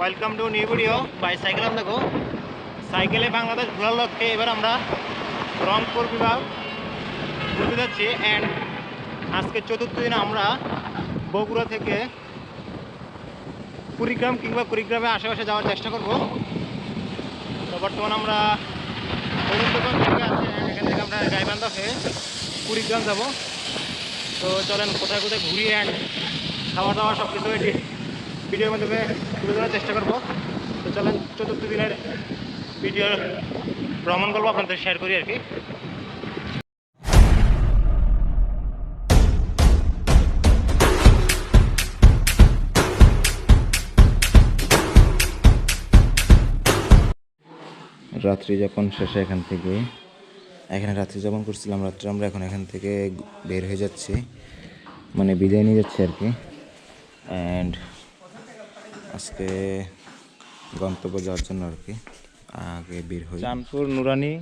Welcome to new video by cycle আম দেখো সাইকেলে বাংলাদেশ ঘোরার লক্ষ্যে এবার আমরা রংপুর বিভাগ ঘুরতে যাচ্ছি। অ্যান্ড আজকে চতুর্থ দিন আমরা বগুড়া থেকে কুড়িগ্রাম কিংবা কুড়িগ্রামে আশেপাশে যাওয়ার চেষ্টা করব। তো বর্তমান আমরা গোবিন্দগঞ্জ থেকে আছি এখান থেকে আমরা গাইবান্ধা হয়ে কুড়িগ্রাম যাব। তো চলেন কোথায় কোথায় ঘুরিয়ে অ্যান্ড খাওয়া দাওয়া সব কিছু ভিডিওর মাধ্যমে তুলে ধরার চেষ্টা করব। তো চলেন চতুর্থ দিনের ভিডিওর ভ্রমণ করব আপনাদের শেয়ার করি আর কি। রাত্রি যাপন শেষে এখান থেকে, এখানে রাত্রি যাপন করছিলাম, রাত্রে আমরা এখন এখান থেকে বের হয়ে যাচ্ছি। মানে বিদায় নিয়ে যাচ্ছি আর কি। অ্যান্ড আজকে গন্তব্য যাওয়ার জন্য আর কি আগে বের হই। চাঁদপুর নুরানি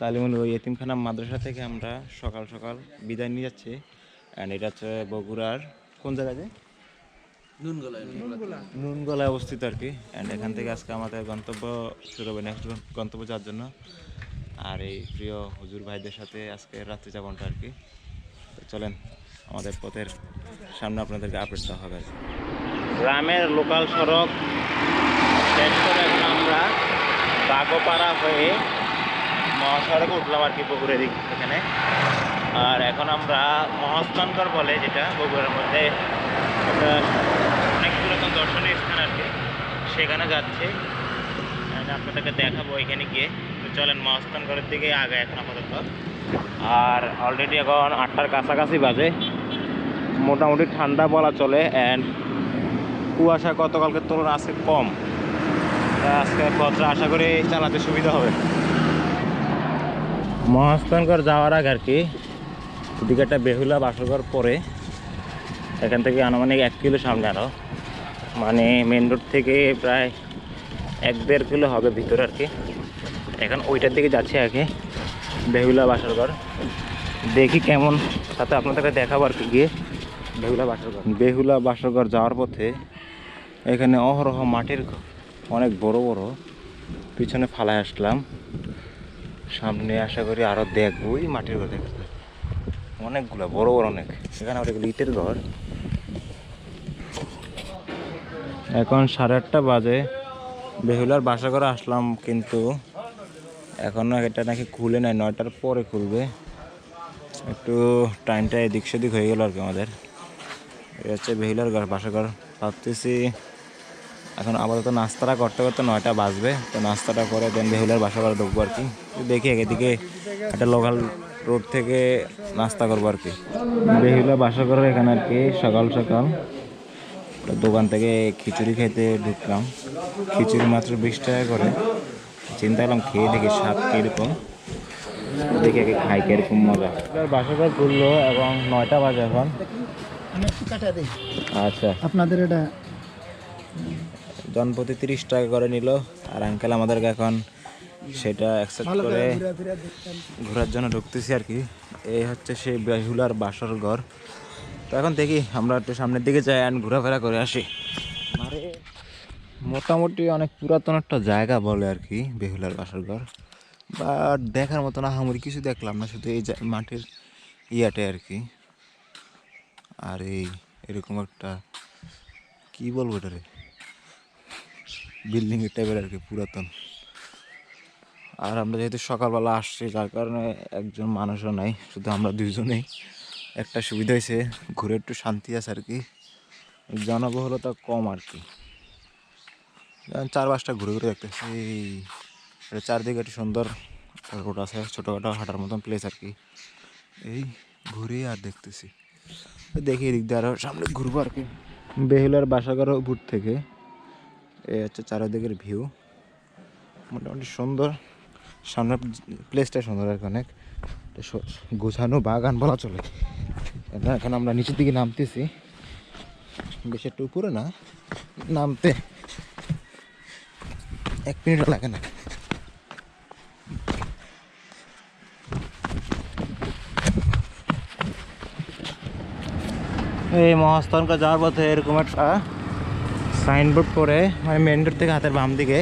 তালিমুল ওই এতিমখানা মাদ্রাসা থেকে আমরা সকাল সকাল বিদায় নিয়ে যাচ্ছি। অ্যান্ড এটা হচ্ছে বগুড়ার কোন জায়গাতে নুনগলায় অবস্থিত আর কি। অ্যান্ড এখান থেকে আজকে আমাদের গন্তব্য শুরু হবে নেক্সট গন্তব্য যাওয়ার জন্য। আর এই প্রিয় হুজুর ভাইদের সাথে আজকে রাত্রি যাপনটা আর কি। চলেন আমাদের পথের সামনে আপনাদেরকে আপডেট দেওয়া হবে গ্রামের লোকাল সড়ক শেষ করে এখন আমরা বাগোপাড়া হয়ে মহাসড়কে উঠলাম আর কি পুকুরের দিক এখানে। আর এখন আমরা মহাস্থানকর বলে যেটা, বগুড়ার মধ্যে অনেক পুরাতন দর্শনীয় স্থান আর কি, সেখানে যাচ্ছে। আপনাদেরকে দেখাবো এখানে গিয়ে। তো চলেন, মহাস্থানগড়ের দিকে আগে এখন আপাতত। আর অলরেডি এখন আটটার কাছাকাছি বাজে। মোটামুটি ঠান্ডা বলা চলে অ্যান্ড কুয়াশা গতকালকে তুলনায় আজকে কম। আজকে পথটা আশা করি চালাতে সুবিধা হবে। মহাস্থানগড় যাওয়ার আগে আর কি, এদিকে একটা বেহুলা বাসরঘর পরে এখান থেকে আনুমানিক এক কিলো সামনে আরও মানে মেন রোড থেকে প্রায় এক দেড় কিলো হবে ভিতরে আর কি। এখন ওইটার দিকে যাচ্ছে আগে বেহুলা বাসরঘর। দেখি কেমন, সাথে আপনাদেরকে দেখাবো আর কি গিয়ে বেহুলা বাসরঘর। বেহুলা বাসরঘর যাওয়ার পথে এখানে অহরহ মাটির অনেক বড় বড়। পিছনে ফালায় আসলাম। সামনে আশা করি আরও দেখব ওই মাটির ঘর দেখতে। অনেকগুলো, বড় বড় অনেক। এখানে অনেক ইটের ঘর। এখন সাড়ে আটটা বাজে। বেহুলার বাসা করে আসলাম কিন্তু এখনও এটা নাকি খুলে নাই, নয়টার পরে খুলবে। একটু টাইমটা এদিক সেদিক হয়ে গেল আর কি আমাদের। এটা হচ্ছে বেহুলার ঘর, বাসা ঘর। ভাবতেছি এখন আপাতত নাস্তাটা করতে করতে নয়টা বাজবে। তো নাস্তাটা করে দেন বেহুলার বাসা ঘরে ঢুকবো আর কি। দেখি এদিকে একটা লোকাল রোড থেকে নাস্তা করব আর কি। বেহুলা বাসা ঘরের এখানে আর কি সকাল সকাল। দোকান থেকে খিচুড়ি খেতে ঢুকলাম। খিচুড়ি মাত্র বিশ টাকা করে। চিন্তা করলাম খেয়ে দেখি স্বাদ কীরকম। দেখি আগে খাই কীরকম মজা। বাসা ঘর ঘুরলো এবং নয়টা বাজে এখন। আচ্ছা। আপনাদের এটা জনপ্রতি তিরিশ টাকা করে নিল আর আঙ্কেল আমাদেরকে এখন সেটা অ্যাকসেপ্ট করে ঘোরার জন্য ঢুকতেছি আর কি। এই হচ্ছে সেই বেহুলার বাসর ঘর। তো এখন দেখি আমরা একটু সামনের দিকে যাই আর ঘোরাফেরা করে আসি। আরে মোটামুটি অনেক পুরাতন একটা জায়গা বলে আর কি বেহুলার বাসর ঘর। বাট দেখার মতো না আমার কিছু দেখলাম না শুধু এই মাটির ইয়াটে আর কি। আর এই এরকম একটা কি বলব এটা রে বিল্ডিং এর টাইপের আর কি পুরাতন। আর আমরা যেহেতু সকালবেলা আসছি, যার কারণে একজন মানুষও নাই, শুধু আমরা দুইজনেই। একটা সুবিধা হয়েছে, ঘুরে একটু শান্তি আছে আর কি জনবহুলতা কম আর কি চার পাঁচটা ঘুরে ঘুরে দেখতেছি চারদিকে একটু সুন্দর রোড আছে, ছোটোখাটো হাঁটার মতন প্লেস আর কি এই ঘুরে আর দেখতেছি। দেখি এদিক দিয়ে আরও সামনে ঘুরবো আর কি বেহুলার বাসাঘর উপর থেকে। এই হচ্ছে চারিদিকের ভিউ। মোটামুটি সুন্দর। সামনের প্লেসটা সুন্দর আর অনেক। গোছানো বাগান বলা চলে। এখন আমরা নিচের দিকে নামতেছি। বেশি একটু উপরে না, নামতে। এক মিনিট লাগে না। এই মহাস্থানকে যাওয়ার পথে এরকম একটা সাইনবোর্ড পরে মানে মেন রোড থেকে হাতের বাম দিকে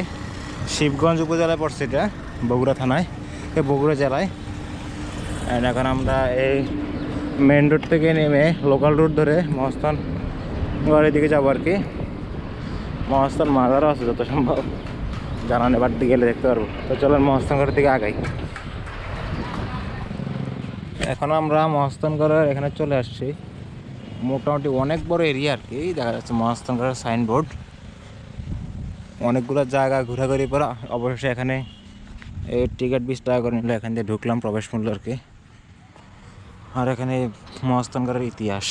শিবগঞ্জ উপজেলায় পড়ছে এটা, বগুড়া থানায় এ বগুড়া জেলায়। এখন আমরা এই মেন রোড থেকে নেমে লোকাল রোড ধরে মহস্থান গড়ের দিকে যাব আর কি। মহস্থান মাজারও আছে যত সম্ভব। জানা নেবার দিকে গেলে দেখতে পারব। তো চলেন মহস্থান ঘরের দিকে আগাই। এখন আমরা মহস্থানগড়ের এখানে চলে আসছি। মোটামুটি অনেক বড় এরিয়া আর কি। দেখা যাচ্ছে মহস্থানগড়ের সাইনবোর্ড অনেকগুলো জায়গা ঘোরাঘুরি করা। অবশেষে এখানে এই টিকিট বিশ টাকা করে নিলে। এখান দিয়ে ঢুকলাম, প্রবেশ মূল্য আর কি। আর এখানে মহস্থানগড়ের ইতিহাস।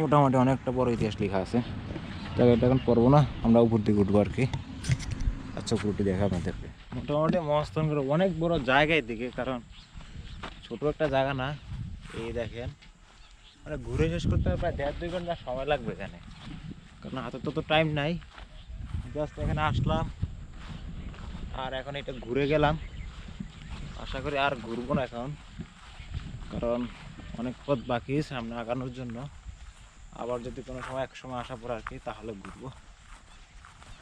মোটামুটি অনেকটা বড় ইতিহাস লেখা আছে। জায়গাটা এখন পড়ব না। আমরা উপর দিকে উঠবো আর কি। আচ্ছা উপরটি দেখা আপনাদেরকে। মোটামুটি মহস্থানগড় অনেক বড় জায়গা এদিকে, কারণ ছোট একটা জায়গা না। এই দেখেন মানে ঘুরে শেষ করতে হবে প্রায় দেড় দুই ঘণ্টা সময় লাগবে এখানে। কারণ হাতে তো তো টাইম নাই। জাস্ট এখানে আসলাম। আর এখন এটা ঘুরে গেলাম। আশা করি আর ঘুরবো না এখন। কারণ অনেক পথ বাকি সামনে আগানোর জন্য। আবার যদি কোনো সময় এক সময় আসা পড়ে আর কি, তাহলে ঘুরবো।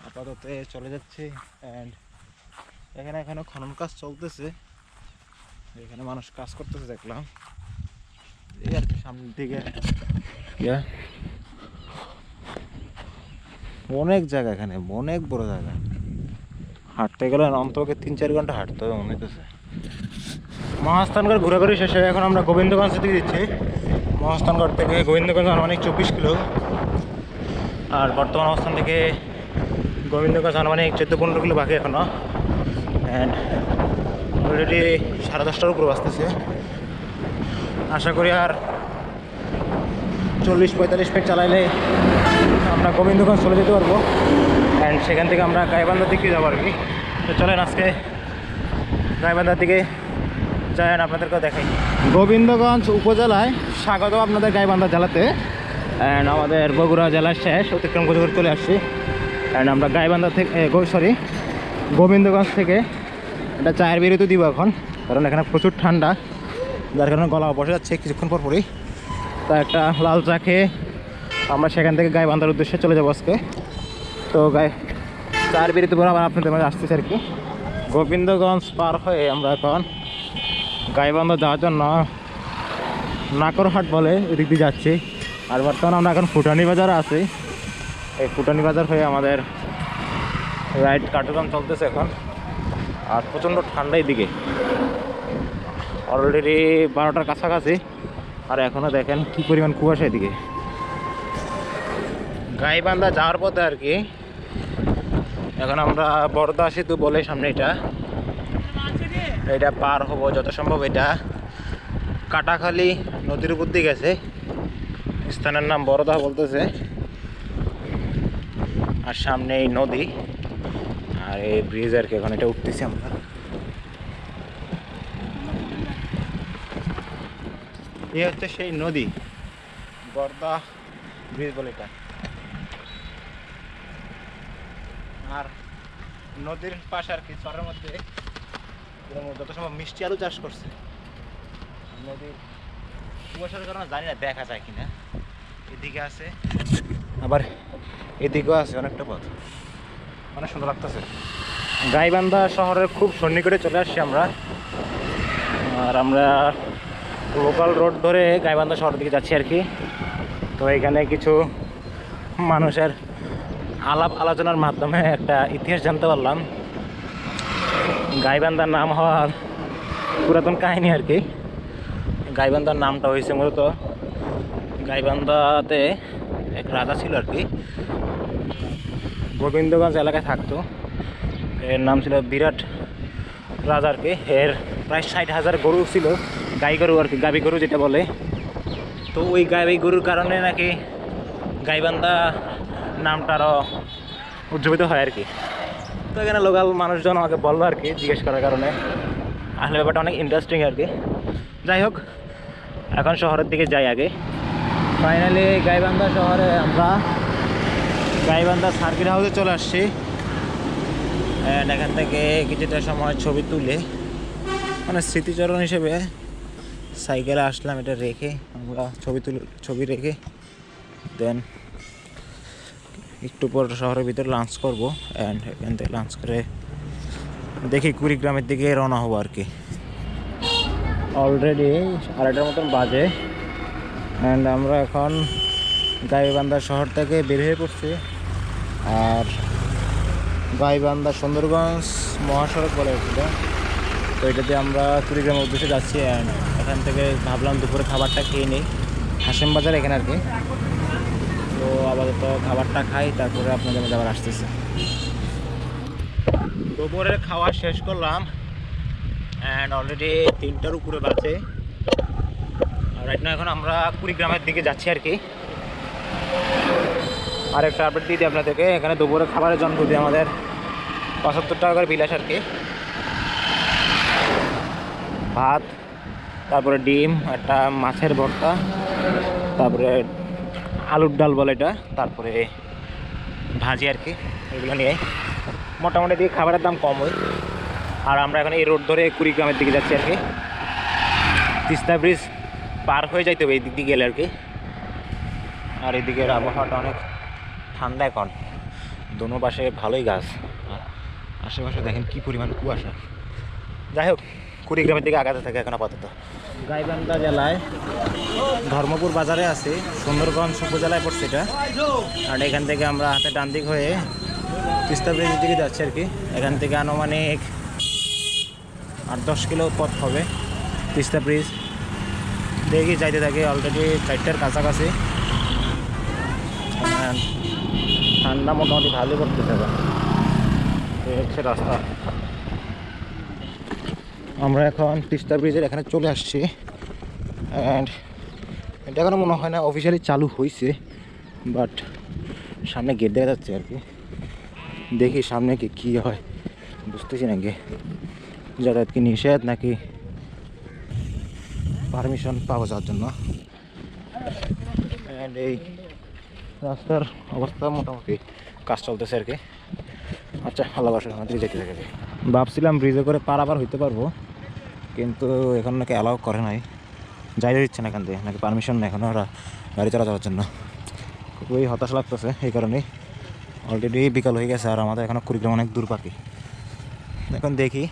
আপাতত চলে যাচ্ছি। অ্যান্ড এখানে এখানে খনন কাজ চলতেছে। এখানে মানুষ কাজ করতেছে, দেখলাম। সামনের দিকে। অনেক জায়গা এখানে, অনেক বড় জায়গা। হাঁটতে গেলে অন্তকে তিন চার ঘণ্টা হাঁটতে হবে, মনে হচ্ছে মহাস্থানগড় ঘোরাঘুরি শেষে এখন আমরা গোবিন্দগঞ্জ থেকে দিচ্ছি মহাস্থানগড় থেকে গোবিন্দগঞ্জ আনুমানিক চব্বিশ কিলো। আর বর্তমান অবস্থান থেকে গোবিন্দগঞ্জ আনুমানিক চোদ্দ পনেরো কিলো বাকি এখনও অ্যান্ড অলরেডি সাড়ে দশটার উপর বাঁচতেছে আশা করি আর চল্লিশ পঁয়তাল্লিশ মিনিট চালাইলে আমরা গোবিন্দগঞ্জ চলে যেতে পারব। অ্যান্ড সেখান থেকে আমরা গাইবান্ধার দিকে যাব আর কি। তো চলেন আজকে গাইবান্ধার দিকে যাই আপনাদেরকেও দেখাই। গোবিন্দগঞ্জ উপজেলায় স্বাগত আপনাদের গাইবান্ধা জেলাতে। অ্যান্ড আমাদের বগুড়া জেলার শেষ, অতিক্রম করে চলে আসছি। অ্যান্ড আমরা গাইবান্ধা থেকে সরি গোবিন্দগঞ্জ থেকে একটা চায়ের বিরতি দিব এখন। কারণ এখানে প্রচুর ঠান্ডা। যার কারণে গলা বসে যাচ্ছে কিছুক্ষণ পর পরই। তা একটা লাল চা খেয়ে আমরা সেখান থেকে গায়ে বান্ধার উদ্দেশ্যে চলে যাব আজকে। তো গায়ে চায়ের বিরতি পরে আবার আপনাদের মাঝে আসতেছে আর কি। গোবিন্দগঞ্জ পার হয়ে আমরা এখন গাইবান্ধা যাওয়ার জন্য নাকরহাট বলে এদিক দিয়ে যাচ্ছি। আর বর্তমানে আমরা এখন ফুটানি বাজার আছি। এই ফুটানি বাজার হয়ে আমাদের রাইড কার্যক্রম চলতেছে এখন। আর প্রচণ্ড ঠান্ডা দিকে অলরেডি বারোটার কাছাকাছি। আর এখনও দেখেন কি পরিমাণ কুয়াশা এদিকে। গাইবান্ধা যাওয়ার পথে আর কি। এখন আমরা বরদা সেতু বলে সামনে এটা। এটা পার হব যত সম্ভব এটা। কাটাখালি নদীর উপর দিয়ে গেছে। স্থানের নাম বরদা বলতেছে। আর সামনে এই নদী। আর এই ব্রিজ আর কি এখন এটা উঠতেছি আমরা। এই হচ্ছে সেই নদী। বরদা ব্রিজ বলে এটা। আর নদীর পাশে আর কি, চরের মধ্যে যত সম্ভব মিষ্টি আলু চাষ করছে। নদীর কুয়াশার কারণে জানি না দেখা যায় কিনা। এদিকে আছে, আবার এদিকেও আছে অনেকটা পথ। অনেক সুন্দর লাগতেছে। গাইবান্ধা শহরের খুব সন্নিকটে চলে আসছি আমরা। আর আমরা লোকাল রোড ধরে গাইবান্ধা শহরের দিকে যাচ্ছি আর কি। তো এখানে কিছু মানুষের আলাপ আলোচনার মাধ্যমে একটা ইতিহাস জানতে পারলাম। গাইবান্ধার নাম হওয়ার পুরাতন কাহিনী আর কি। গাইবান্ধার নামটা হয়েছে মূলত গাইবান্ধাতে এক রাজা ছিল আর কি। গোবিন্দগঞ্জ এলাকায় থাকতো। এর নাম ছিল বিরাট রাজা আর কি। এর প্রায় ষাট হাজার গরু ছিল। গাই গরু আর কি, গাবি গরু যেটা বলে। তো ওই গাবি গরুর কারণে নাকি গাইবান্ধা নামটা আরও উজ্জীবিত হয় আর কি। তো এখানে লোকাল মানুষজন আমাকে বলল আর কি, জিজ্ঞেস করার কারণে। আসলে ব্যাপারটা অনেক ইন্টারেস্টিং আর কি। যাই হোক, এখন শহরের দিকে যাই আগে। ফাইনালি গাইবান্ধা শহরে আমরা গাইবান্ধা সার্কিট হাউসে চলে আসছি। এখান থেকে কিছুটা সময় ছবি তুলে মানে স্মৃতিচরণ হিসেবে সাইকেলে আসলাম, এটা রেখে, আমরা ছবি তুলে, ছবি রেখে দেন একটু পর শহরের ভিতরে লাঞ্চ করব অ্যান্ড এখান থেকে লাঞ্চ করে দেখি কুড়িগ্রামের দিকে রওনা হব আর কি। অলরেডি আড়াইটার মতন বাজে অ্যান্ড আমরা এখন গাইবান্ধা শহর থেকে বের হয়ে পড়ছি আর গাইবান্ধা সুন্দরগঞ্জ মহাসড়ক বলে এটা তো এটাতে আমরা কুড়িগ্রামের উদ্দেশ্যে যাচ্ছি অ্যান্ড এখান থেকে ভাবলাম দুপুরে খাবারটা খেয়ে নিই। হাসেম বাজার এখানে আর কি? তো আপাতত খাবারটা খাই তারপরে আপনাদের মধ্যে আবার আসতেছে। দুপুরের খাওয়া শেষ করলাম অ্যান্ড অলরেডি তিনটার উপরে বাজে। রাইট না এখন আমরা কুড়িগ্রামের দিকে যাচ্ছি আর কি। আর একটা আপডেট দিয়ে দিই আপনাদেরকে এখানে দুপুরে খাবারের জন্য যদি আমাদের পঁচাত্তর টাকা করে বিলাস আর কি। ভাত তারপরে ডিম, একটা মাছের ভর্তা, তারপরে আলুর ডাল বলে এটা, তারপরে ভাজি আর কি, এগুলো নিয়ে। মোটামুটি দিকে খাবারের দাম কম হয় আর আমরা এখন এই রোড ধরে কুড়িগ্রামের দিকে যাচ্ছি আর কি। তিস্তা ব্রিজ পার হয়ে যাইতে হবে এই দিক দিয়ে গেলে আর কি। আর এদিকের আবহাওয়াটা অনেক ঠান্ডা এখন। দোনো পাশে ভালোই গাছ। আর আশেপাশে দেখেন কি পরিমাণ কুয়াশা। যাই হোক কুড়িগ্রামের দিকে আগাতে থাকে এখন আপাতত। গাইবান্ধা জেলায় ধর্মপুর বাজারে আছে, সুন্দরগঞ্জ উপজেলায় পড়ছে এটা। আর এখান থেকে আমরা হাতে ডান দিক হয়ে তিস্তা ব্রিজের দিকে যাচ্ছি আর কি। এখান থেকে আনুমানিক আট দশ কিলো পথ হবে তিস্তা ব্রিজ। দেখি যাইতে থাকে অলরেডি চারটার কাছাকাছি। ঠান্ডা মোটামুটি ভালোই এখন। এই হচ্ছে রাস্তা। আমরা এখন তিস্তা ব্রিজের এখানে চলে আসছি। অ্যান্ড এটা এখনও মনে হয় না অফিসিয়ালি চালু হয়েছে বাট সামনে গেট দেখা যাচ্ছে আর কি। দেখি সামনে কি, কী হয়। বুঝতেছি না কি যাতায়াত কি নিষেধ নাকি পারমিশন পাওয়া যাওয়ার জন্য? অ্যান্ড এই রাস্তার অবস্থা মোটামুটি কাজ চলতেছে আর কি। আচ্ছা আল্লাহ বাসা যেতে থাকে। ভাবছিলাম ব্রিজে করে পারাবার হইতে পারব। কিন্তু এখন নাকি অ্যালাউ করে নাই। যাই দিচ্ছে না এখান থেকে নাকি পারমিশন নেই এখন ওরা গাড়ি চালা যাওয়ার জন্য। খুবই হতাশ লাগতেছে এই কারণেই। অলরেডি বিকাল হয়ে গেছে আর আমাদের এখনও কুড়িগ্রাম অনেক দূর পাখি এখন দেখি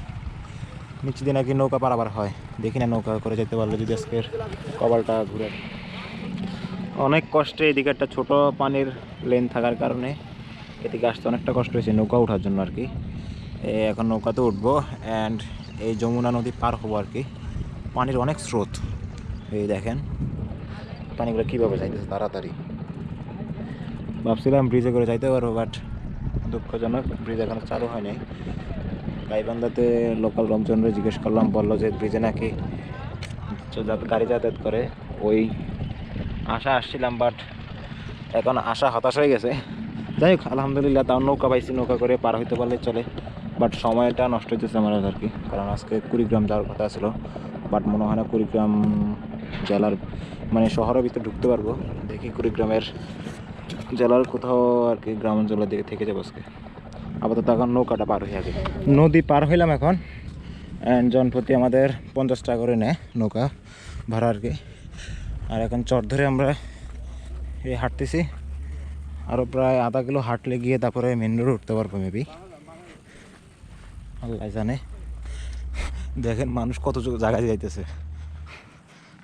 নিচে দিয়ে নাকি নৌকা পারাবার হয়। দেখি না নৌকা করে যেতে পারলে যদি আজকের কপালটা ঘুরে। অনেক কষ্টে এদিকে একটা ছোট পানির লেন থাকার কারণে এদিকে আসতে অনেকটা কষ্ট হয়েছে নৌকা ওঠার জন্য আর কি। এখন নৌকাতে উঠবো অ্যান্ড এই যমুনা নদী পার হব আর কি। পানির অনেক স্রোত। এই দেখেন, পানিগুলো কীভাবে যাইতেছে তাড়াতাড়ি। ভাবছিলাম ব্রিজে করে যাইতে পারব বাট দুঃখজনক ব্রিজ এখনও চালু হয় নাই গাইবান্ধাতে লোকাল লোকজনরা জিজ্ঞেস করলাম, বলল যে ব্রিজে নাকি গাড়ি যাতায়াত করে। ওই আশা আসছিলাম বাট এখন আশা হতাশ হয়ে গেছে। যাই হোক, আলহামদুলিল্লাহ, তাও নৌকা পাইছি, নৌকা করে পার হইতে পারলে চলে। বাট সময়টা নষ্ট হইতেছে আমার আর কি। কারণ আজকে কুড়িগ্রাম যাওয়ার কথা ছিল। বাট মনে হয় না কুড়িগ্রাম জেলার মানে শহরের ভিতরে ঢুকতে পারব। দেখি কুড়িগ্রামের জেলার কোথাও আর কি গ্রাম অঞ্চলের দিকে থেকে যাব আজকে। আপাতত এখন নৌকাটা পার হয়ে আগে নদী পার হইলাম এখন। অ্যান্ড জনপ্রতি আমাদের পঞ্চাশ টাকা করে নেয় নৌকা ভাড়া আর কি। আর এখন চট ধরে আমরা এই হাঁটতেছি। আরও প্রায় আধা কিলো হাঁটলে গিয়ে তারপরে মেন রোড উঠতে পারব মেবি আল্লাহ জানে। দেখেন মানুষ কত জায়গায় যাইতেছে।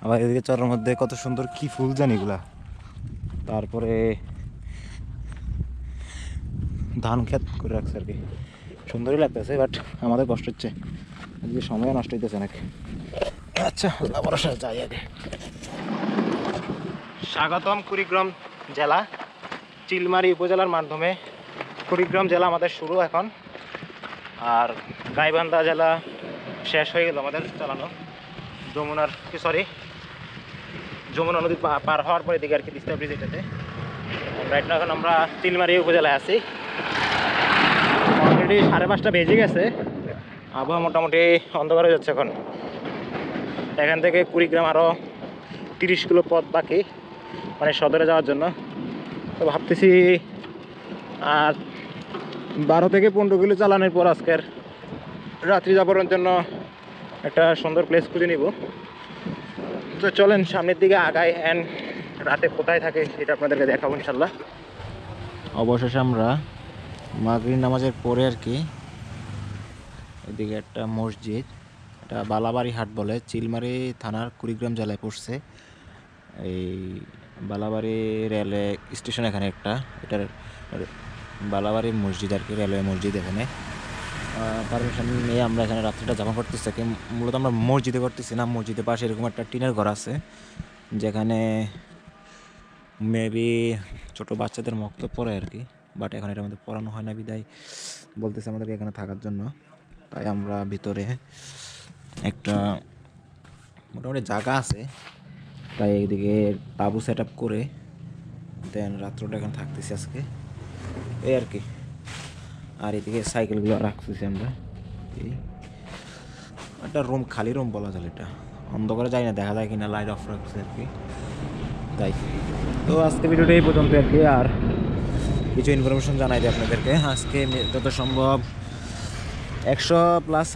আবার এদিকে চরের মধ্যে কত সুন্দর কি ফুল জানি এগুলা। তারপরে ধান ক্ষেত করে রাখছে আর কি। সুন্দরই লাগতেছে বাট আমাদের কষ্ট হচ্ছে। আজকে সময় নষ্ট হইতেছে নাকি আচ্ছা ভরসা, যাই আগে। স্বাগতম কুড়িগ্রাম জেলা। চিলমারি উপজেলার মাধ্যমে কুড়িগ্রাম জেলা আমাদের শুরু এখন। আর গাইবান্ধা জেলা শেষ হয়ে গেল আমাদের চালানো। যমুনার সরি যমুনা নদী পার হওয়ার পরে দিকে আর কি তিস্তা ব্রিজ এটাতে। রাইট এখন আমরা চিলমারি উপজেলায় আছি। অলরেডি সাড়ে পাঁচটা বেজে গেছে। আবহাওয়া মোটামুটি অন্ধকার হয়ে যাচ্ছে এখন। এখান থেকে কুড়িগ্রাম আরও তিরিশ কিলো পথ বাকি মানে সদরে যাওয়ার জন্য। তো ভাবতেছি, আর বারো থেকে পনেরো কিলো চালানোর পর আজকের রাত্রি যাপনের জন্য একটা সুন্দর প্লেস খুঁজে নিব। তো চলেন সামনের দিকে আগাই অ্যান্ড রাতে কোথায় থাকে সেটা আপনাদেরকে দেখাবো ইনশাল্লাহ অবশেষে আমরা মাগরিব নামাজের পরে আর কি এদিকে একটা মসজিদ এটা বালাবাড়ি হাট বলে, চিলমারি থানার কুড়িগ্রাম জেলায় পড়ছে। এই বালাবাড়ি রেলওয়ে স্টেশন এখানে একটা, এটার বালাবাড়ি মসজিদ আর কি, রেলওয়ে মসজিদ এখানে। পারমিশন নিয়ে আমরা এখানে রাত্রিটা যাপন করতেছি কি। মূলত আমরা মসজিদে করতেছি না, মসজিদের পাশে এরকম একটা টিনের ঘর আছে, যেখানে মেবি ছোট বাচ্চাদের মক্ত পড়ে আর কি। বাট এখন এটার মধ্যে পড়ানো হয় না বিদায়, বলতেছে আমাদেরকে এখানে থাকার জন্য। তাই আমরা ভিতরে একটা মোটামুটি জায়গা আছে, তাই এইদিকে তাবু সেট আপ করে দেন রাত্রটা এখানে থাকতেছি আজকে। এই আর কি। আর এদিকে সাইকেলগুলো রাখতেছি আমরা। এই। একটা রুম খালি রুম বলা চলে এটা। অন্ধকারে যাই না, দেখা যায় কিনা লাইট অফ রাখছে আর কি। তাই। তো আজকে ভিডিওটা এই পর্যন্ত আর কি। আর কিছু ইনফরমেশন জানাই দিই আপনাদেরকে। আজকে যত সম্ভব একশো প্লাস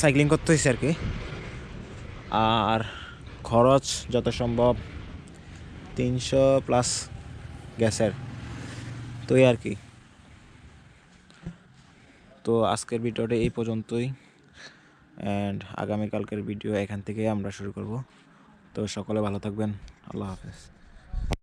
সাইক্লিং করতে হয়েছে আর কি। আর খরচ যত সম্ভব তিনশো প্লাস গ্যাসের তো এই আর কি। তো আজকের ভিডিওটা এই পর্যন্তই। অ্যান্ড আগামীকালকের ভিডিও এখান থেকেই আমরা শুরু করব। তো সকলে ভালো থাকবেন। আল্লাহ হাফেজ।